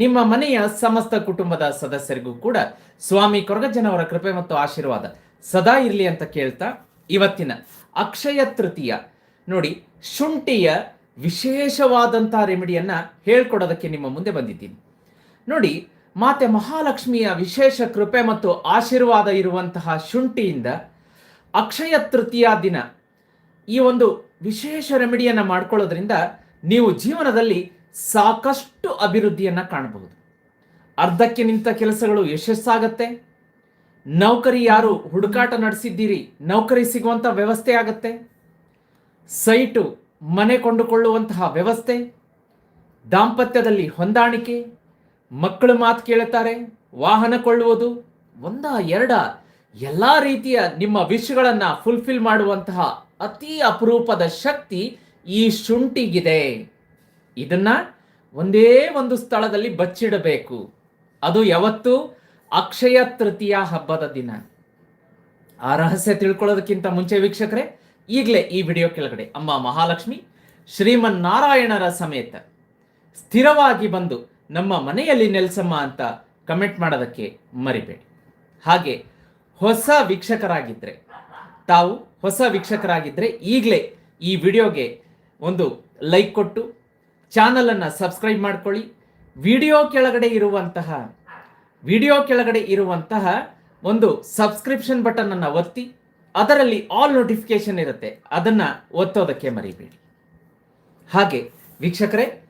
ನಿಮ್ಮ ಮನೆಯ ಸಮಸ್ತ ಕುಟುಂಬದ ಸದಸ್ಯರಿಗೂ ಕೂಡ ಸ್ವಾಮಿ ಕೊರಗಜ್ಜನವರ ಕೃಪೆ ಮತ್ತು ಆಶೀರ್ವಾದ ಸದಾ ಇರಲಿ ಅಂತ ಕೇಳ್ತಾ ಇವತ್ತಿನ ಅಕ್ಷಯ ತೃತೀಯ. ನೋಡಿ, ಶುಂಠಿಯ ವಿಶೇಷವಾದಂತಹ ರೆಮಿಡಿಯನ್ನ ಹೇಳ್ಕೊಡೋದಕ್ಕೆ ನಿಮ್ಮ ಮುಂದೆ ಬಂದಿದ್ದೀನಿ. ನೋಡಿ, ಮಾತೆ ಮಹಾಲಕ್ಷ್ಮಿಯ ವಿಶೇಷ ಕೃಪೆ ಮತ್ತು ಆಶೀರ್ವಾದ ಇರುವಂತಹ ಶುಂಠಿಯಿಂದ ಅಕ್ಷಯ ತೃತೀಯ ದಿನ ಈ ಒಂದು ವಿಶೇಷ ರೆಮಿಡಿಯನ್ನ ಮಾಡ್ಕೊಳ್ಳೋದ್ರಿಂದ ನೀವು ಜೀವನದಲ್ಲಿ ಸಾಕಷ್ಟು ಅಭಿವೃದ್ಧಿಯನ್ನು ಕಾಣಬಹುದು. ಅರ್ಧಕ್ಕೆ ನಿಂತ ಕೆಲಸಗಳು ಯಶಸ್ಸಾಗತ್ತೆ. ನೌಕರಿ ಯಾರು ಹುಡುಕಾಟ ನಡೆಸಿದ್ದೀರಿ, ನೌಕರಿ ಸಿಗುವಂಥ ವ್ಯವಸ್ಥೆ ಆಗತ್ತೆ. ಸೈಟು ಮನೆ ಕೊಂಡುಕೊಳ್ಳುವಂತಹ ವ್ಯವಸ್ಥೆ, ದಾಂಪತ್ಯದಲ್ಲಿ ಹೊಂದಾಣಿಕೆ, ಮಕ್ಕಳು ಮಾತು ಕೇಳುತ್ತಾರೆ, ವಾಹನ ಕೊಳ್ಳುವುದು, ಒಂದ ಎರಡ ಎಲ್ಲ ರೀತಿಯ ನಿಮ್ಮ ವಿಷಯಗಳನ್ನು ಫುಲ್ಫಿಲ್ ಮಾಡುವಂತಹ ಅತಿ ಅಪರೂಪದ ಶಕ್ತಿ ಈ ಶುಂಠಿಗಿದೆ. ಇದನ್ನ ಒಂದೇ ಒಂದು ಸ್ಥಳದಲ್ಲಿ ಬಚ್ಚಿಡಬೇಕು. ಅದು ಯಾವತ್ತು? ಅಕ್ಷಯ ತೃತೀಯ ಹಬ್ಬದ ದಿನ. ಆ ರಹಸ್ಯ ತಿಳ್ಕೊಳ್ಳೋದಕ್ಕಿಂತ ಮುಂಚೆ ವೀಕ್ಷಕರೇ, ಈಗಲೇ ಈ ವಿಡಿಯೋ ಕೆಳಗಡೆ ಅಮ್ಮ ಮಹಾಲಕ್ಷ್ಮಿ, ಶ್ರೀಮನ್ನಾರಾಯಣರ ಸಮೇತ ಸ್ಥಿರವಾಗಿ ಬಂದು ನಮ್ಮ ಮನೆಯಲ್ಲಿ ನೆಲೆಸಮ್ಮ ಅಂತ ಕಮೆಂಟ್ ಮಾಡೋದಕ್ಕೆ ಮರಿಬೇಡಿ. ಹಾಗೆ ಹೊಸ ವೀಕ್ಷಕರಾಗಿದ್ದರೆ ತಾವು ಹೊಸ ವೀಕ್ಷಕರಾಗಿದ್ದರೆ ಈಗಲೇ ಈ ವಿಡಿಯೋಗೆ ಒಂದು ಲೈಕ್ ಕೊಟ್ಟು ಚಾನಲನ್ನು ಸಬ್ಸ್ಕ್ರೈಬ್ ಮಾಡ್ಕೊಳ್ಳಿ. ವಿಡಿಯೋ ಕೆಳಗಡೆ ಇರುವಂತಹ, ವಿಡಿಯೋ ಕೆಳಗಡೆ ಇರುವಂತಹ ಒಂದು ಸಬ್ಸ್ಕ್ರಿಪ್ಷನ್ ಬಟನ್ ಅನ್ನು ಒತ್ತಿ, ಅದರಲ್ಲಿ ಆಲ್ ನೋಟಿಫಿಕೇಶನ್ ಇರುತ್ತೆ. ಅದನ್ನ ಒತ್ತೋದಕ್ಕೆ ಮರಿಬೇಡಿ. ಹಾಗೆ, ವೀಕ್ಷಕರೇ,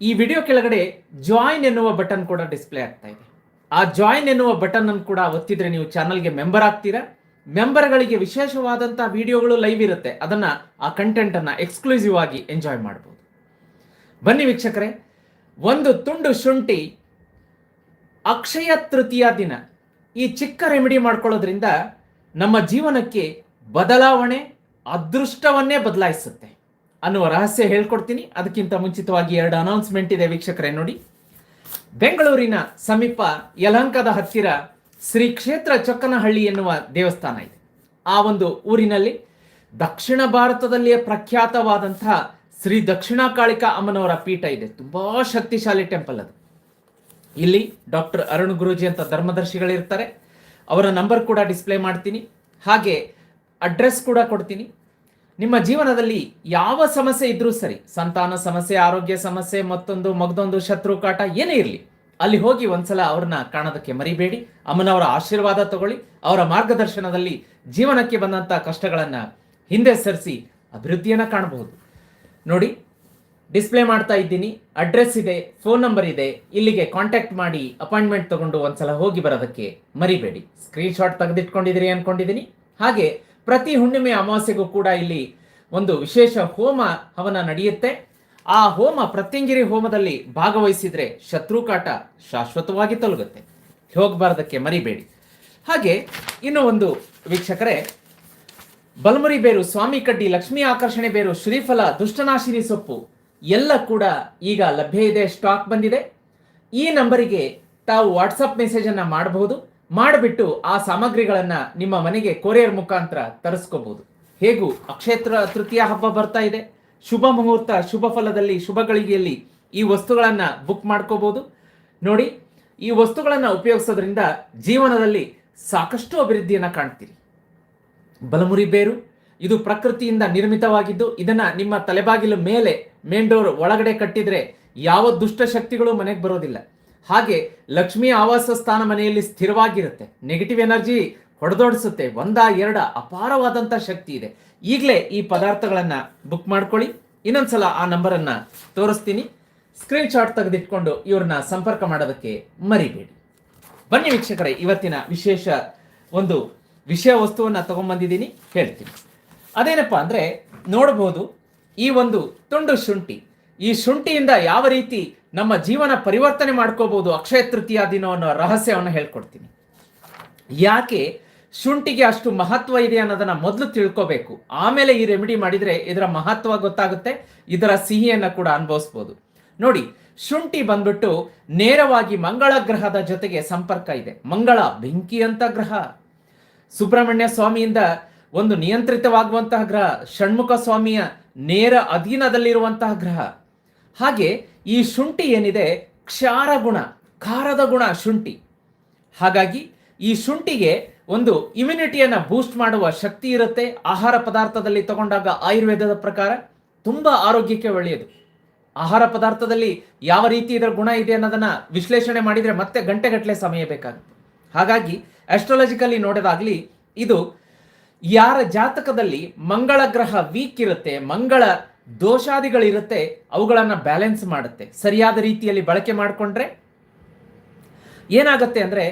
ಈ ವಿಡಿಯೋ ಕೆಳಗಡೆ ಜಾಯಿನ್ ಎನ್ನುವ ಬಟನ್ ಕೂಡ ಡಿಸ್ಪ್ಲೇ ಆಗ್ತಾ ಇದೆ. ಆ ಜಾಯಿನ್ ಎನ್ನುವ ಬಟನ್ ಅನ್ನು ಕೂಡ ಒತ್ತಿದ್ರೆ ನೀವು ಚಾನಲ್ಗೆ ಮೆಂಬರ್ ಆಗ್ತೀರಾ? ಮೆಂಬರ್ಗಳಿಗೆ ವಿಶೇಷವಾದಂತಹ ವಿಡಿಯೋಗಳು ಲೈವ್ ಇರುತ್ತೆ. ಅದನ್ನ ಆ ಕಂಟೆಂಟ್ ಅನ್ನ ಎಕ್ಸ್ಕ್ಲೂಸಿವ್ ಆಗಿ ಎಂಜಾಯ್ ಮಾಡಬಹುದು ಬನ್ನಿ ವೀಕ್ಷಕರೇ, ಒಂದು ತುಂಡು ಶುಂಠಿ ಅಕ್ಷಯ ತೃತೀಯ ದಿನ. ಈ ಚಿಕ್ಕ ರೆಮಿಡಿ ಮಾಡ್ಕೊಳ್ಳೋದ್ರಿಂದ ನಮ್ಮ ಜೀವನಕ್ಕೆ ಬದಲಾವಣೆ, ಅದೃಷ್ಟವನ್ನೇ ಬದಲಾಯಿಸುತ್ತೆ. ಅನ್ನುವ ರಹಸ್ಯ ಹೇಳ್ಕೊಡ್ತೀನಿ. ಅದಕ್ಕಿಂತ ಮುಂಚಿತವಾಗಿ ಎರಡು ಅನೌನ್ಸ್ಮೆಂಟ್ ಇದೆ ವೀಕ್ಷಕರೇ, ನೋಡಿ. ಬೆಂಗಳೂರಿನ ಸಮೀಪ ಯಲಹಂಕದ ಹತ್ತಿರ ಶ್ರೀ ಕ್ಷೇತ್ರ ಚೊಕ್ಕನಹಳ್ಳಿ ಎನ್ನುವ ದೇವಸ್ಥಾನ ಇದೆ. ಆ ಒಂದು ಊರಿನಲ್ಲಿ ದಕ್ಷಿಣ ಭಾರತದಲ್ಲಿಯೇ ಪ್ರಖ್ಯಾತವಾದಂತಹ ಶ್ರೀ ದಕ್ಷಿಣ ಕಾಳಿಕಾ ಅಮ್ಮನವರ ಪೀಠ ಇದೆ. ತುಂಬಾ ಶಕ್ತಿಶಾಲಿ ಟೆಂಪಲ್ ಅದು. ಇಲ್ಲಿ ಡಾಕ್ಟರ್ ಅರುಣ್ ಗುರೂಜಿ ಅಂತ ಧರ್ಮದರ್ಶಿಗಳಿರ್ತಾರೆ ಅವರ ನಂಬರ್ ಕೂಡ ಡಿಸ್ಪ್ಲೇ ಮಾಡ್ತೀನಿ. ಹಾಗೆ ಅಡ್ರೆಸ್ ಕೂಡ ಕೊಡ್ತೀನಿ. ನಿಮ್ಮ ಜೀವನದಲ್ಲಿ ಯಾವ ಸಮಸ್ಯೆ ಇದ್ರೂ ಸರಿ, ಸಂತಾನ ಸಮಸ್ಯೆ, ಆರೋಗ್ಯ ಸಮಸ್ಯೆ, ಮತ್ತೊಂದು ಮಗದೊಂದು ಶತ್ರು ಕಾಟ ಏನೇ ಇರಲಿ, ಅಲ್ಲಿ ಹೋಗಿ ಒಂದ್ಸಲ ಅವ್ರನ್ನ ಕಾಣೋದಕ್ಕೆ ಮರಿಬೇಡಿ. ಅಮ್ಮನವರ ಆಶೀರ್ವಾದ ತಗೊಳ್ಳಿ. ಅವರ ಮಾರ್ಗದರ್ಶನದಲ್ಲಿ ಜೀವನಕ್ಕೆ ಬಂದಂಥ ಕಷ್ಟಗಳನ್ನ ಹಿಂದೆ ಸರಿಸಿ ಅಭಿವೃದ್ಧಿಯನ್ನ ಕಾಣಬಹುದು. ನೋಡಿ ಡಿಸ್ಪ್ಲೇ ಮಾಡ್ತಾ ಇದ್ದೀನಿ ಅಡ್ರೆಸ್ ಇದೆ ಫೋನ್ ನಂಬರ್ ಇದೆ, ಇಲ್ಲಿಗೆ ಕಾಂಟ್ಯಾಕ್ಟ್ ಮಾಡಿ ಅಪಾಯಿಂಟ್ಮೆಂಟ್ ತಗೊಂಡು ಒಂದ್ಸಲ ಹೋಗಿ ಬರೋದಕ್ಕೆ ಮರಿಬೇಡಿ. ಸ್ಕ್ರೀನ್ ಶಾಟ್ ತೆಗೆದಿಟ್ಕೊಂಡಿದ್ದೀರಿ ಅನ್ಕೊಂಡಿದ್ದೀನಿ. ಹಾಗೆ ಪ್ರತಿ ಹುಣ್ಣಿಮೆ ಅಮಾವಾಸ್ಯೆಗೂ ಕೂಡ ಇಲ್ಲಿ ಒಂದು ವಿಶೇಷ ಹೋಮ ಹವನ ನಡೆಯುತ್ತೆ. ಆ ಹೋಮ ಪ್ರತ್ಯಂಗಿರಿ ಹೋಮದಲ್ಲಿ ಭಾಗವಹಿಸಿದ್ರೆ ಶತ್ರುಕಾಟ ಶಾಶ್ವತವಾಗಿ ತೊಲಗುತ್ತೆ. ಹೋಗಬಾರದಕ್ಕೆ ಮರಿಬೇಡಿ. ಹಾಗೆ ಇನ್ನು ಒಂದು ವೀಕ್ಷಕರೇ ಬಲಮುರಿ ಬೇರು, ಸ್ವಾಮಿ ಕಡ್ಡಿ, ಲಕ್ಷ್ಮಿ ಆಕರ್ಷಣೆ ಬೇರು, ಶ್ರೀಫಲ, ದುಷ್ಟನಾಶಿನಿ ಸೊಪ್ಪು, ಎಲ್ಲ ಕೂಡ ಈಗ ಲಭ್ಯ ಇದೆ, ಸ್ಟಾಕ್ ಬಂದಿದೆ. ಈ ನಂಬರಿಗೆ ತಾವು ವಾಟ್ಸಪ್ ಮೆಸೇಜ್ ಅನ್ನ ಮಾಡಬಹುದು. ಮಾಡಿಬಿಟ್ಟು ಆ ಸಾಮಗ್ರಿಗಳನ್ನ ನಿಮ್ಮ ಮನೆಗೆ ಕೊರಿಯರ್ ಮುಖಾಂತರ ತರಿಸ್ಕೋಬಹುದು. ಹೇಗೂ, ಅಕ್ಷೇತ್ರ ತೃತೀಯ ಹಬ್ಬ ಬರ್ತಾ ಇದೆ. ಶುಭ ಮುಹೂರ್ತ, ಶುಭ ಫಲದಲ್ಲಿ, ಶುಭ ಗಳಿಗೆಯಲ್ಲಿ ಈ ವಸ್ತುಗಳನ್ನ ಬುಕ್ ಮಾಡ್ಕೋಬಹುದು. ನೋಡಿ, ಈ ವಸ್ತುಗಳನ್ನ ಉಪಯೋಗಿಸೋದ್ರಿಂದ ಜೀವನದಲ್ಲಿ ಸಾಕಷ್ಟು ಅಭಿವೃದ್ಧಿಯನ್ನ ಕಾಣ್ತೀರಿ. ಬಲಮುರಿ ಬೇರು. ಇದು ಪ್ರಕೃತಿಯಿಂದ ನಿರ್ಮಿತವಾಗಿದ್ದು, ಇದನ್ನ ನಿಮ್ಮ ತಲೆಬಾಗಿಲು ಮೇಲೆ ಮೇನ್ ಡೋರ್ ಒಳಗಡೆ ಕಟ್ಟಿದ್ರೆ ಯಾವ ದುಷ್ಟ ಶಕ್ತಿಗಳು ಮನೆಗೆ ಬರೋದಿಲ್ಲ. ಹಾಗೆ ಲಕ್ಷ್ಮಿ ಆವಾಸ ಸ್ಥಾನ ಮನೆಯಲ್ಲಿ ಸ್ಥಿರವಾಗಿರುತ್ತೆ. Negative energy ಹೊಡೆದೋಡಿಸುತ್ತೆ. ಒಂದ ಎರಡ ಅಪಾರವಾದಂಥ ಶಕ್ತಿ ಇದೆ. ಈಗಲೇ ಈ ಪದಾರ್ಥಗಳನ್ನ ಬುಕ್ ಮಾಡ್ಕೊಳ್ಳಿ. ಇನ್ನೊಂದ್ಸಲ ಆ ನಂಬರನ್ನ ತೋರಿಸ್ತೀನಿ. ಸ್ಕ್ರೀನ್ ಶಾಟ್ ತೆಗೆದಿಟ್ಕೊಂಡು ಇವ್ರನ್ನ ಸಂಪರ್ಕ ಮಾಡೋದಕ್ಕೆ ಮರಿಬೇಡಿ. ಬನ್ನಿ ವೀಕ್ಷಕರೇ, ಇವತ್ತಿನ ವಿಶೇಷ ಒಂದು ವಿಷಯ ವಸ್ತುವನ್ನು ತಗೊಂಡ್ಬಂದಿದ್ದೀನಿ ಹೇಳ್ತೀನಿ. ಅದೇನಪ್ಪ ಅಂದರೆ ನೋಡಬಹುದು ಈ ಒಂದು ತುಂಡು ಶುಂಠಿ. ಈ ಶುಂಠಿಯಿಂದ ಯಾವ ರೀತಿ ನಮ್ಮ ಜೀವನ ಪರಿವರ್ತನೆ ಮಾಡ್ಕೋಬಹುದು ಅಕ್ಷಯ ತೃತೀಯ ದಿನ ಅನ್ನೋ ರಹಸ್ಯವನ್ನು ಹೇಳ್ಕೊಡ್ತೀನಿ. ಯಾಕೆ ಶುಂಠಿಗೆ ಅಷ್ಟು ಮಹತ್ವ ಇದೆ ಅನ್ನೋದನ್ನ ಮೊದಲು ತಿಳ್ಕೋಬೇಕು. ಆಮೇಲೆ ಈ ರೆಮಿಡಿ ಮಾಡಿದ್ರೆ ಇದರ ಮಹತ್ವ ಗೊತ್ತಾಗುತ್ತೆ, ಇದರ ಸಿಹಿಯನ್ನ ಕೂಡ ಅನುಭವಿಸ್ಬೋದು. ನೋಡಿ, ಶುಂಠಿ ಬಂದ್ಬಿಟ್ಟು ನೇರವಾಗಿ ಮಂಗಳ ಗ್ರಹದ ಜೊತೆಗೆ ಸಂಪರ್ಕ ಇದೆ. ಮಂಗಳ ಬೆಂಕಿ ಅಂತ ಗ್ರಹ. ಸುಬ್ರಹ್ಮಣ್ಯ ಸ್ವಾಮಿಯಿಂದ ಒಂದು ನಿಯಂತ್ರಿತವಾಗುವಂತಹ ಗ್ರಹ, ಷಣ್ಮುಖ ಸ್ವಾಮಿಯ ನೇರ ಅಧೀನದಲ್ಲಿರುವಂತಹ ಗ್ರಹ. ಹಾಗೆ ಈ ಶುಂಠಿ ಏನಿದೆ? ಕ್ಷಾರ ಗುಣ, ಖಾರದ ಗುಣ ಶುಂಠಿ. ಹಾಗಾಗಿ ಈ ಶುಂಠಿಗೆ ಒಂದು ಇಮ್ಯುನಿಟಿಯನ್ನು ಬೂಸ್ಟ್ ಮಾಡುವ ಶಕ್ತಿ ಇರುತ್ತೆ. ಆಹಾರ ಪದಾರ್ಥದಲ್ಲಿ ತಗೊಂಡಾಗ ಆಯುರ್ವೇದದ ಪ್ರಕಾರ ತುಂಬ ಆರೋಗ್ಯಕ್ಕೆ ಒಳ್ಳೆಯದು. ಆಹಾರ ಪದಾರ್ಥದಲ್ಲಿ ಯಾವ ರೀತಿ ಇದರ ಗುಣ ಇದೆ ಅನ್ನೋದನ್ನ ವಿಶ್ಲೇಷಣೆ ಮಾಡಿದ್ರೆ ಮತ್ತೆ ಗಂಟೆಗಟ್ಟಲೆ ಸಮಯ ಬೇಕಾಗುತ್ತೆ ಹಾಗಾಗಿ ಆಸ್ಟ್ರಾಲಜಿಕಲಿ ನೋಡೋದಾಗ್ಲಿ, ಇದು ಯಾರ ಜಾತಕದಲ್ಲಿ ಮಂಗಳ ಗ್ರಹ ವೀಕ್ ಇರುತ್ತೆ, ಮಂಗಳ ದೋಷಾದಿಗಳಿರುತ್ತೆ, ಅವುಗಳನ್ನು ಬ್ಯಾಲೆನ್ಸ್ ಮಾಡುತ್ತೆ. ಸರಿಯಾದ ರೀತಿಯಲ್ಲಿ ಬಳಕೆ ಮಾಡಿಕೊಂಡ್ರೆ ಏನಾಗುತ್ತೆ ಅಂದ್ರೆ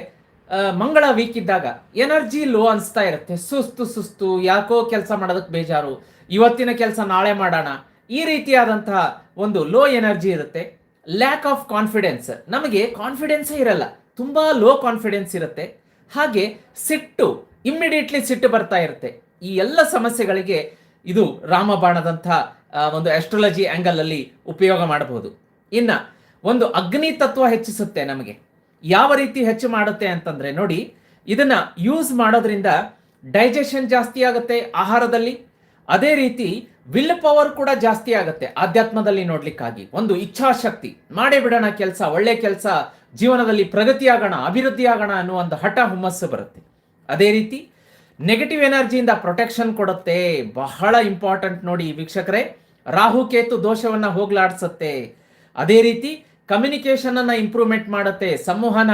ಮಂಗಳ ವೀಕ್ ಇದ್ದಾಗ ಎನರ್ಜಿ ಲೋ ಅನಿಸ್ತಾ ಇರುತ್ತೆ. ಸುಸ್ತು ಸುಸ್ತು, ಯಾಕೋ ಕೆಲಸ ಮಾಡೋದಕ್ಕೆ ಬೇಜಾರು, ಇವತ್ತಿನ ಕೆಲಸ ನಾಳೆ ಮಾಡೋಣ, ಈ ರೀತಿಯಾದಂತಹ ಒಂದು ಲೋ ಎನರ್ಜಿ ಇರುತ್ತೆ. ಲ್ಯಾಕ್ ಆಫ್ ಕಾನ್ಫಿಡೆನ್ಸ್ ನಮಗೆ ಕಾನ್ಫಿಡೆನ್ಸೇ ಇರಲ್ಲ. ತುಂಬಾ ಲೋ ಕಾನ್ಫಿಡೆನ್ಸ್ ಇರುತ್ತೆ. ಹಾಗೆ ಸಿಟ್ಟು ಇಮ್ಮಿಡಿಯೇಟ್ಲಿ ಸಿಟ್ಟು ಬರ್ತಾ ಇರುತ್ತೆ. ಈ ಎಲ್ಲ ಸಮಸ್ಯೆಗಳಿಗೆ ಇದು ರಾಮಬಾಣದಂಥ ಒಂದು ಆಸ್ಟ್ರಾಲಜಿ ಆಂಗಲ್ ಅಲ್ಲಿ ಉಪಯೋಗ ಮಾಡಬಹುದು. ಇನ್ನ ಒಂದು ಅಗ್ನಿ ತತ್ವ ಹೆಚ್ಚಿಸುತ್ತೆ ನಮಗೆ. ಯಾವ ರೀತಿ ಹೆಚ್ಚು ಮಾಡುತ್ತೆ ಅಂತಂದ್ರೆ ನೋಡಿ, ಇದನ್ನ ಯೂಸ್ ಮಾಡೋದ್ರಿಂದ ಡೈಜೆಷನ್ ಜಾಸ್ತಿ ಆಗುತ್ತೆ ಆಹಾರದಲ್ಲಿ. ಅದೇ ರೀತಿ ವಿಲ್ ಪವರ್ ಕೂಡ ಜಾಸ್ತಿ ಆಗುತ್ತೆ ಆಧ್ಯಾತ್ಮದಲ್ಲಿ ನೋಡ್ಲಿಕ್ಕಾಗಿ. ಒಂದು ಇಚ್ಛಾಶಕ್ತಿ. ಮಾಡೇ ಬಿಡೋಣ ಕೆಲಸ, ಒಳ್ಳೆ ಕೆಲಸ ಜೀವನದಲ್ಲಿ ಪ್ರಗತಿ ಅಭಿವೃದ್ಧಿಯಾಗೋಣ ಒಂದು ಹಠ ಹುಮ್ಮಸ್ಸು ಬರುತ್ತೆ. ಅದೇ ರೀತಿ ನೆಗೆಟಿವ್ ಎನರ್ಜಿಯಿಂದ ಪ್ರೊಟೆಕ್ಷನ್ ಕೊಡುತ್ತೆ. ಬಹಳ ಇಂಪಾರ್ಟೆಂಟ್ ನೋಡಿ ವೀಕ್ಷಕರೇ. ರಾಹು ಕೇತು ದೋಷವನ್ನ ಹೋಗ್ಲಾಡ್ಸತ್ತೆ. ಅದೇ ರೀತಿ ಕಮ್ಯುನಿಕೇಷನನ್ನು ಇಂಪ್ರೂವ್ಮೆಂಟ್ ಮಾಡುತ್ತೆ. ಸಂವಹನ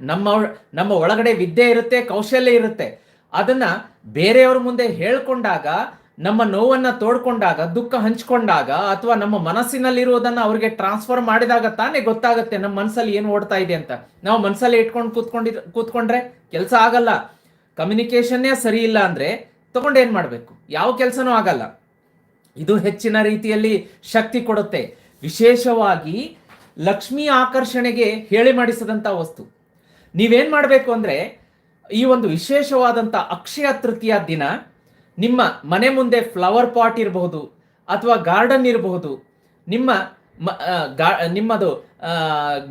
ನಮ್ಮ ನಮ್ಮ ಒಳಗಡೆ ವಿದ್ಯೆ ಇರುತ್ತೆ, ಕೌಶಲ್ಯ ಇರುತ್ತೆ. ಅದನ್ನ ಬೇರೆಯವ್ರ ಮುಂದೆ ಹೇಳ್ಕೊಂಡಾಗ ನಮ್ಮ ನೋವನ್ನ ತೋಡ್ಕೊಂಡಾಗ, ದುಃಖ ಹಂಚ್ಕೊಂಡಾಗ ಅಥವಾ ನಮ್ಮ ಮನಸ್ಸಿನಲ್ಲಿರುವುದನ್ನ ಅವ್ರಿಗೆ ಟ್ರಾನ್ಸ್ಫರ್ ಮಾಡಿದಾಗ ತಾನೇ ಗೊತ್ತಾಗುತ್ತೆ ನಮ್ಮ ಮನಸ್ಸಲ್ಲಿ ಏನು ಓಡ್ತಾ ಇದೆ ಅಂತ. ನಾವು ಮನಸ್ಸಲ್ಲಿ ಇಟ್ಕೊಂಡು ಕೂತ್ಕೊಂಡಿದ್ ಕೂತ್ಕೊಂಡ್ರೆ ಕೆಲಸ ಆಗಲ್ಲ. ಕಮ್ಯುನಿಕೇಶನ್ನೇ ಸರಿ ಇಲ್ಲ ಅಂದ್ರೆ ತಗೊಂಡು ಏನ್ ಮಾಡಬೇಕು? ಯಾವ ಕೆಲಸನೂ ಆಗಲ್ಲ. ಇದು ಹೆಚ್ಚಿನ ರೀತಿಯಲ್ಲಿ ಶಕ್ತಿ ಕೊಡುತ್ತೆ. ವಿಶೇಷವಾಗಿ ಲಕ್ಷ್ಮಿ ಆಕರ್ಷಣೆಗೆ ಹೇಳಿ ಮಾಡಿಸದಂತ ವಸ್ತು. ನೀವೇನ್ ಮಾಡಬೇಕು ಅಂದ್ರೆ ಈ ಒಂದು ವಿಶೇಷವಾದಂತ ಅಕ್ಷಯ ತೃತೀಯ ದಿನ ನಿಮ್ಮ ಮನೆ ಮುಂದೆ ಫ್ಲವರ್ ಪಾಟ್ ಇರಬಹುದು ಅಥವಾ ಗಾರ್ಡನ್ ಇರಬಹುದು. ನಿಮ್ಮ ನಿಮ್ಮದು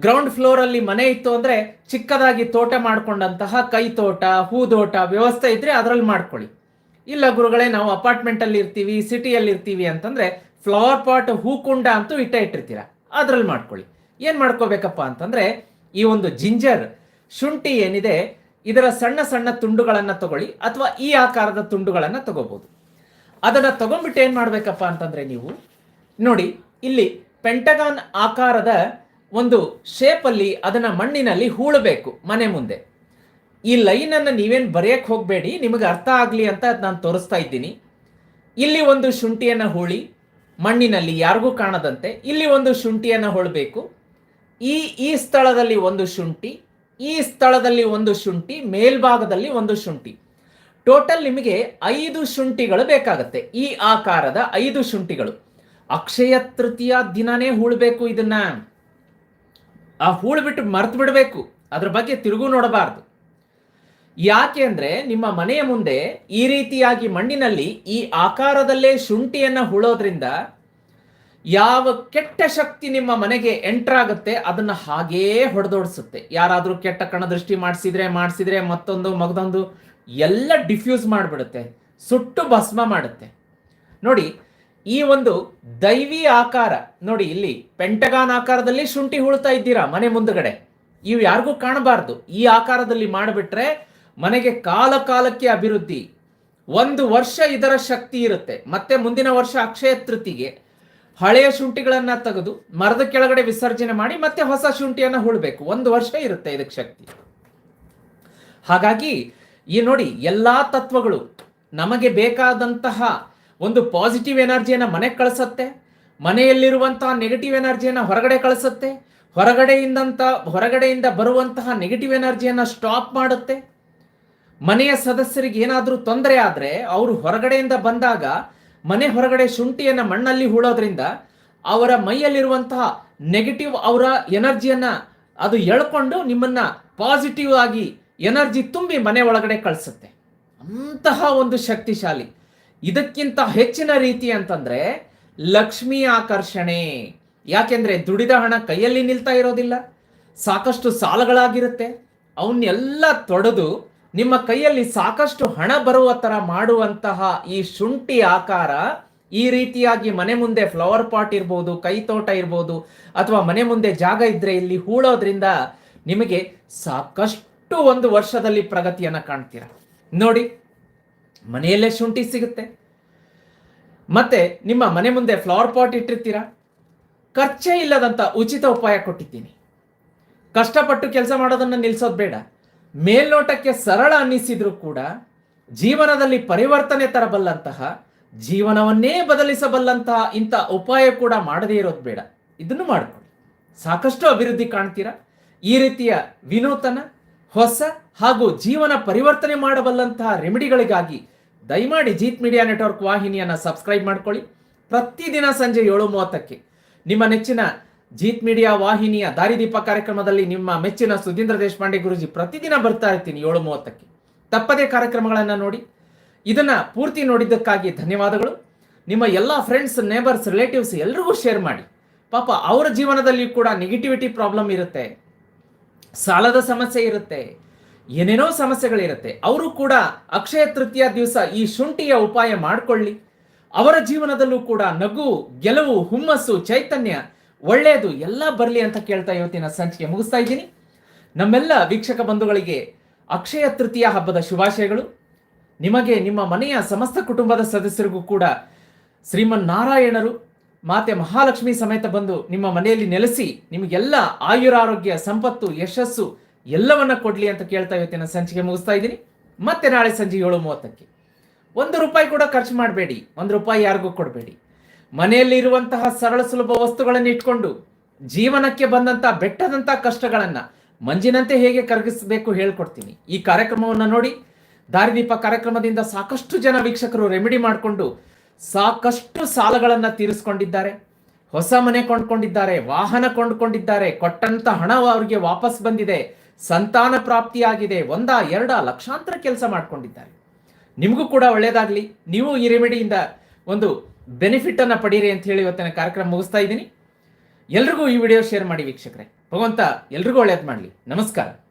ಗ್ರೌಂಡ್ ಫ್ಲೋರ್ ಅಲ್ಲಿ ಮನೆ ಇತ್ತು ಅಂದ್ರೆ ಚಿಕ್ಕದಾಗಿ ತೋಟ ಮಾಡಿಕೊಂಡಂತಹ ಕೈ ತೋಟ ಹೂದೋಟ ವ್ಯವಸ್ಥೆ ಇದ್ರೆ ಅದರಲ್ಲಿ ಮಾಡ್ಕೊಳ್ಳಿ. ಇಲ್ಲ ಗುರುಗಳೇ, ನಾವು ಅಪಾರ್ಟ್ಮೆಂಟ್ ಅಲ್ಲಿ ಇರ್ತೀವಿ ಸಿಟಿಯಲ್ಲಿ ಇರ್ತೀವಿ ಅಂತಂದ್ರೆ ಫ್ಲವರ್ ಪಾಟ್ ಹೂಕುಂಡ ಅಂತೂ ಇಟ್ಟ ಇಟ್ಟಿರ್ತೀರ. ಅದ್ರಲ್ಲಿ ಮಾಡ್ಕೊಳ್ಳಿ. ಏನ್ ಮಾಡ್ಕೋಬೇಕಪ್ಪ ಅಂತಂದ್ರೆ ಈ ಒಂದು ಜಿಂಜರ್ ಶುಂಠಿ ಏನಿದೆ ಇದರ ಸಣ್ಣ ಸಣ್ಣ ತುಂಡುಗಳನ್ನು ತಗೊಳ್ಳಿ ಅಥವಾ ಈ ಆಕಾರದ ತುಂಡುಗಳನ್ನು ತಗೋಬಹುದು ಅದನ್ನ ತಗೊಂಡ್ಬಿಟ್ಟು ಏನು ಮಾಡಬೇಕಪ್ಪ ಅಂತಂದ್ರೆ ನೀವು, ನೋಡಿ, ಇಲ್ಲಿ ಪೆಂಟಗಾನ್ ಆಕಾರದ ಒಂದು ಶೇಪಲ್ಲಿ ಅದನ್ನ ಮಣ್ಣಿನಲ್ಲಿ ಹೂಳಬೇಕು ಮನೆ ಮುಂದೆ. ಈ ಲೈನ್ ನೀವೇನು ಹೋಗಬೇಡಿ ಹೋಗ್ಬೇಡಿ, ನಿಮಗೆ ಅರ್ಥ ಆಗಲಿ ಅಂತ ನಾನು ತೋರಿಸ್ತಾ ಇದ್ದೀನಿ. ಇಲ್ಲಿ ಒಂದು ಶುಂಠಿಯನ್ನು ಹೂಳಿ, ಮಣ್ಣಿನಲ್ಲಿ ಯಾರಿಗೂ ಕಾಣದಂತೆ ಇಲ್ಲಿ ಒಂದು ಶುಂಠಿಯನ್ನು ಹೊಳಬೇಕು. ಈ ಈ ಸ್ಥಳದಲ್ಲಿ ಒಂದು ಶುಂಠಿ ಈ ಸ್ಥಳದಲ್ಲಿ ಒಂದು ಶುಂಠಿ, ಮೇಲ್ಭಾಗದಲ್ಲಿ ಒಂದು ಶುಂಠಿ. ಟೋಟಲ್ ನಿಮಗೆ ಐದು ಶುಂಠಿಗಳು ಬೇಕಾಗತ್ತೆ. ಈ ಆಕಾರದ ಐದು ಶುಂಠಿಗಳು. ಅಕ್ಷಯ ತೃತೀಯ ದಿನನೇ ಹೂಳ್ಬೇಕು ಇದನ್ನ. ಆ ಹೂಳು ಬಿಟ್ಟು ಮರ್ತು ಬಿಡಬೇಕು. ಅದ್ರ ಬಗ್ಗೆ ತಿರುಗು ನೋಡಬಾರ್ದು. ಯಾಕೆ ಅಂದ್ರೆ ನಿಮ್ಮ ಮನೆಯ ಮುಂದೆ ಈ ರೀತಿಯಾಗಿ ಮಣ್ಣಿನಲ್ಲಿ ಈ ಆಕಾರದಲ್ಲೇ ಶುಂಠಿಯನ್ನ ಹುಳೋದ್ರಿಂದ ಯಾವ ಕೆಟ್ಟ ಶಕ್ತಿ ನಿಮ್ಮ ಮನೆಗೆ ಎಂಟರ್ ಆಗುತ್ತೆ, ಅದನ್ನ ಹಾಗೇ ಹೊಡೆದೋಡಿಸುತ್ತೆ. ಯಾರಾದರೂ ಕೆಟ್ಟ ಕಣದೃಷ್ಟಿ ಮಾಡಿಸಿದ್ರೆ ಮಾಡಿಸಿದ್ರೆ ಮತ್ತೊಂದು, ಮಗದೊಂದು, ಎಲ್ಲ ಡಿಫ್ಯೂಸ್ ಮಾಡಿಬಿಡುತ್ತೆ, ಸುಟ್ಟು ಭಸ್ಮ ಮಾಡುತ್ತೆ. ನೋಡಿ, ಈ ಒಂದು ದೈವಿ ಆಕಾರ, ನೋಡಿ, ಇಲ್ಲಿ ಪೆಂಟಗಾನ್ ಆಕಾರದಲ್ಲಿ ಶುಂಠಿ ಹುಳ್ತಾ ಇದ್ದೀರಾ ಮನೆ ಮುಂದುಗಡೆ. ಇವು ಯಾರಿಗೂ ಕಾಣಬಾರ್ದು. ಈ ಆಕಾರದಲ್ಲಿ ಮಾಡಿಬಿಟ್ರೆ ಮನೆಗೆ ಕಾಲ ಕಾಲಕ್ಕೆ ಅಭಿವೃದ್ಧಿ. ಒಂದು ವರ್ಷ ಇದರ ಶಕ್ತಿ ಇರುತ್ತೆ. ಮತ್ತೆ ಮುಂದಿನ ವರ್ಷ ಅಕ್ಷಯ ತೃತಿಗೆ ಹಳೆಯ ಶುಂಠಿಗಳನ್ನ ತೆಗೆದು ಮರದ ಕೆಳಗಡೆ ವಿಸರ್ಜನೆ ಮಾಡಿ ಮತ್ತೆ ಹೊಸ ಶುಂಠಿಯನ್ನ ಹುಳ್ಬೇಕು. ಒಂದು ವರ್ಷ ಇರುತ್ತೆ ಇದಕ್ಕೆ ಶಕ್ತಿ. ಹಾಗಾಗಿ ಈ ನೋಡಿ ಎಲ್ಲಾ ತತ್ವಗಳು ನಮಗೆ ಬೇಕಾದಂತಹ ಒಂದು ಪಾಸಿಟಿವ್ ಎನರ್ಜಿಯನ್ನು ಮನೆಗೆ ಕಳಿಸತ್ತೆ ಮನೆಯಲ್ಲಿರುವಂತಹ ನೆಗೆಟಿವ್ ಎನರ್ಜಿಯನ್ನು ಹೊರಗಡೆ ಕಳಿಸುತ್ತೆ, ಹೊರಗಡೆಯಿಂದಂತ, ಹೊರಗಡೆಯಿಂದ ಬರುವಂತಹ ನೆಗೆಟಿವ್ ಎನರ್ಜಿಯನ್ನು ಸ್ಟಾಪ್ ಮಾಡುತ್ತೆ. ಮನೆಯ ಸದಸ್ಯರಿಗೆ ಏನಾದರೂ ತೊಂದರೆ ಆದ್ರೆ ಅವರು ಹೊರಗಡೆಯಿಂದ ಬಂದಾಗ ಮನೆ ಹೊರಗಡೆ ಶುಂಠಿಯನ್ನ ಮಣ್ಣಲ್ಲಿ ಹೂಳೋದ್ರಿಂದ ಅವರ ಮೈಯಲ್ಲಿರುವಂತಹ ನೆಗೆಟಿವ್ ಅವರ ಎನರ್ಜಿಯನ್ನ ಅದು ಎಳ್ಕೊಂಡು ನಿಮ್ಮನ್ನ ಪಾಸಿಟಿವ್ ಆಗಿ ಎನರ್ಜಿ ತುಂಬಿ ಮನೆ ಒಳಗಡೆ ಕಳಿಸುತ್ತೆ. ಅಂತಹ ಒಂದು ಶಕ್ತಿಶಾಲಿ. ಇದಕ್ಕಿಂತ ಹೆಚ್ಚಿನ ರೀತಿ ಅಂತಂದ್ರೆ ಲಕ್ಷ್ಮಿ ಆಕರ್ಷಣೆ. ಯಾಕೆಂದ್ರೆ ದುಡಿದ ಹಣ ಕೈಯಲ್ಲಿ ನಿಲ್ತಾ ಇರೋದಿಲ್ಲ. ಸಾಕಷ್ಟು ಸಾಲಗಳಾಗಿರುತ್ತೆ. ಅವನ್ನೆಲ್ಲ ತೊಡೆದು ನಿಮ್ಮ ಕೈಯಲ್ಲಿ ಸಾಕಷ್ಟು ಹಣ ಬರುವ ತರ ಮಾಡುವಂತಹ ಈ ಶುಂಠಿ ಆಕಾರ ಈ ರೀತಿಯಾಗಿ ಮನೆ ಮುಂದೆ ಫ್ಲವರ್ ಪಾಟ್ ಇರ್ಬೋದು, ಕೈ ತೋಟ ಇರ್ಬೋದು, ಅಥವಾ ಮನೆ ಮುಂದೆ ಜಾಗ ಇದ್ರೆ ಇಲ್ಲಿ ಹೂಳೋದ್ರಿಂದ ನಿಮಗೆ ಸಾಕಷ್ಟು ಒಂದು ವರ್ಷದಲ್ಲಿ ಪ್ರಗತಿಯನ್ನ ಕಾಣ್ತೀರಾ? ನೋಡಿ, ಮನೆಯಲ್ಲೇ ಶುಂಠಿ ಸಿಗುತ್ತೆ. ಮತ್ತೆ ನಿಮ್ಮ ಮನೆ ಮುಂದೆ ಫ್ಲವರ್ ಪಾಟ್ ಇಟ್ಟಿರ್ತೀರಾ? ಖರ್ಚೇ ಇಲ್ಲದಂತ ಉಚಿತ ಉಪಾಯ ಕೊಟ್ಟಿದ್ದೀನಿ. ಕಷ್ಟಪಟ್ಟು ಕೆಲಸ ಮಾಡೋದನ್ನ ನಿಲ್ಸೋದು ಬೇಡ. ಮೇಲ್ನೋಟಕ್ಕೆ ಸರಳ ಅನ್ನಿಸಿದ್ರು ಕೂಡ ಜೀವನದಲ್ಲಿ ಪರಿವರ್ತನೆ ತರಬಲ್ಲಂತಹ, ಜೀವನವನ್ನೇ ಬದಲಿಸಬಲ್ಲಂತಹ ಇಂಥ ಉಪಾಯ ಕೂಡ ಮಾಡದೇ ಇರೋದು ಬೇಡ. ಇದನ್ನು ಮಾಡಿಕೊಳ್ಳಿ. ಸಾಕಷ್ಟು ಅಭಿವೃದ್ಧಿ ಕಾಣ್ತೀರಾ? ಈ ರೀತಿಯ ವಿನೂತನ, ಹೊಸ ಹಾಗೂ ಜೀವನ ಪರಿವರ್ತನೆ ಮಾಡಬಲ್ಲಂತಹ ರೆಮಿಡಿಗಳಿಗಾಗಿ ದಯಮಾಡಿ ಜೀತ್ ಮೀಡಿಯಾ ನೆಟ್ವರ್ಕ್ ವಾಹಿನಿಯನ್ನು ಸಬ್ಸ್ಕ್ರೈಬ್ ಮಾಡ್ಕೊಳ್ಳಿ. ಪ್ರತಿದಿನ ಸಂಜೆ ಏಳು ಮೂವತ್ತಕ್ಕೆ ನಿಮ್ಮ ನೆಚ್ಚಿನ ಜೀತ್ ಮೀಡಿಯಾ ವಾಹಿನಿಯ ದಾರಿದೀಪ ಕಾರ್ಯಕ್ರಮದಲ್ಲಿ ನಿಮ್ಮ ಮೆಚ್ಚಿನ ಸುಧೀಂದ್ರ ದೇಶಪಾಂಡೆ ಗುರುಜಿ ಪ್ರತಿದಿನ ಬರ್ತಾ ಇರ್ತೀನಿ ಏಳು ಮೂವತ್ತಕ್ಕೆ ತಪ್ಪದೇ ಕಾರ್ಯಕ್ರಮಗಳನ್ನು ನೋಡಿ, ಇದನ್ನ ಪೂರ್ತಿ ನೋಡಿದ್ದಕ್ಕಾಗಿ ಧನ್ಯವಾದಗಳು. ನಿಮ್ಮ ಎಲ್ಲ ಫ್ರೆಂಡ್ಸ್ ನೇಬರ್ಸ್ ರಿಲೇಟಿವ್ಸ್ ಎಲ್ರಿಗೂ ಶೇರ್ ಮಾಡಿ. ಪಾಪ ಅವರ ಜೀವನದಲ್ಲಿ ಕೂಡ ನೆಗೆಟಿವಿಟಿ ಪ್ರಾಬ್ಲಮ್ ಇರುತ್ತೆ. ಸಾಲದ ಸಮಸ್ಯೆ ಇರುತ್ತೆ. ಏನೇನೋ ಸಮಸ್ಯೆಗಳಿರುತ್ತೆ. ಅವರು ಕೂಡ ಅಕ್ಷಯ ತೃತೀಯ ದಿವಸ ಈ ಶುಂಠಿಯ ಉಪಾಯ ಮಾಡಿಕೊಳ್ಳಿ. ಅವರ ಜೀವನದಲ್ಲೂ ಕೂಡ ನಗು, ಗೆಲುವು, ಹುಮ್ಮಸ್ಸು, ಚೈತನ್ಯ ಒಳ್ಳೆಯದು ಎಲ್ಲ ಬರಲಿ ಅಂತ ಕೇಳ್ತಾ ಇವತ್ತಿನ ಸಂಚಿಕೆ ಮುಗಿಸ್ತಾ ಇದ್ದೀನಿ. ನಮ್ಮೆಲ್ಲ ವೀಕ್ಷಕ ಬಂಧುಗಳಿಗೆ ಅಕ್ಷಯ ತೃತೀಯ ಹಬ್ಬದ ಶುಭಾಶಯಗಳು. ನಿಮಗೆ ನಿಮ್ಮ ಮನೆಯ ಸಮಸ್ತ ಕುಟುಂಬದ ಸದಸ್ಯರಿಗೂ ಕೂಡ ಶ್ರೀಮನ್ ನಾರಾಯಣರು ಮಾತೆ ಮಹಾಲಕ್ಷ್ಮಿ ಸಮೇತ ಬಂದು ನಿಮ್ಮ ಮನೆಯಲ್ಲಿ ನೆಲೆಸಿ ನಿಮಗೆಲ್ಲ ಆಯುರಾರೋಗ್ಯ, ಸಂಪತ್ತು, ಯಶಸ್ಸು ಎಲ್ಲವನ್ನ ಕೊಡ್ಲಿ ಅಂತ ಕೇಳ್ತಾ ಇವತ್ತಿನ ಸಂಚಿಕೆ ಮುಗಿಸ್ತಾ ಇದ್ದೀನಿ. ಮತ್ತೆ ನಾಳೆ ಸಂಜೆ ಏಳು ಮೂವತ್ತಕ್ಕೆ. ಒಂದು ರೂಪಾಯಿ ಕೂಡ ಖರ್ಚು ಮಾಡಬೇಡಿ. ಒಂದು ರೂಪಾಯಿ ಯಾರಿಗೂ ಕೊಡಬೇಡಿ. ಮನೆಯಲ್ಲಿ ಇರುವಂತಹ ಸರಳ ಸುಲಭ ವಸ್ತುಗಳನ್ನು ಇಟ್ಕೊಂಡು ಜೀವನಕ್ಕೆ ಬಂದಂತಹ ಬೆಟ್ಟದಂತಹ ಕಷ್ಟಗಳನ್ನ ಮಂಜಿನಂತೆ ಹೇಗೆ ಕರಗಿಸಬೇಕು ಹೇಳ್ಕೊಡ್ತೀನಿ. ಈ ಕಾರ್ಯಕ್ರಮವನ್ನು ನೋಡಿ ದಾರಿದೀಪ ಕಾರ್ಯಕ್ರಮದಿಂದ ಸಾಕಷ್ಟು ಜನ ವೀಕ್ಷಕರು ರೆಮಿಡಿ ಮಾಡಿಕೊಂಡು ಸಾಕಷ್ಟು ಸಾಲಗಳನ್ನು ತೀರಿಸ್ಕೊಂಡಿದ್ದಾರೆ. ಹೊಸ ಮನೆ ಕೊಂಡ್ಕೊಂಡಿದ್ದಾರೆ, ವಾಹನ ಕೊಂಡ್ಕೊಂಡಿದ್ದಾರೆ, ಕೊಟ್ಟಂತ ಹಣ ಅವರಿಗೆ ವಾಪಸ್ ಬಂದಿದೆ, ಸಂತಾನ ಪ್ರಾಪ್ತಿಯಾಗಿದೆ, ಒಂದ, ಎರಡ ಲಕ್ಷಾಂತರ ಕೆಲಸ ಮಾಡ್ಕೊಂಡಿದ್ದಾರೆ. ನಿಮಗೂ ಕೂಡ ಒಳ್ಳೇದಾಗ್ಲಿ. ನೀವು ಈ ರೆಮಿಡಿಯಿಂದ ಒಂದು ಬೆನಿಫಿಟ್ ಅನ್ನ ಪಡೀರಿ ಅಂತ ಹೇಳಿ ಇವತ್ತಿನ ಕಾರ್ಯಕ್ರಮ ಮುಗಿಸ್ತಾ ಇದ್ದೀನಿ. ಎಲ್ರಿಗೂ ಈ ವಿಡಿಯೋ ಶೇರ್ ಮಾಡಿ ವೀಕ್ಷಕರೇ. ಭಗವಂತ ಎಲ್ರಿಗೂ ಒಳ್ಳೇದು ಮಾಡಲಿ. ನಮಸ್ಕಾರ.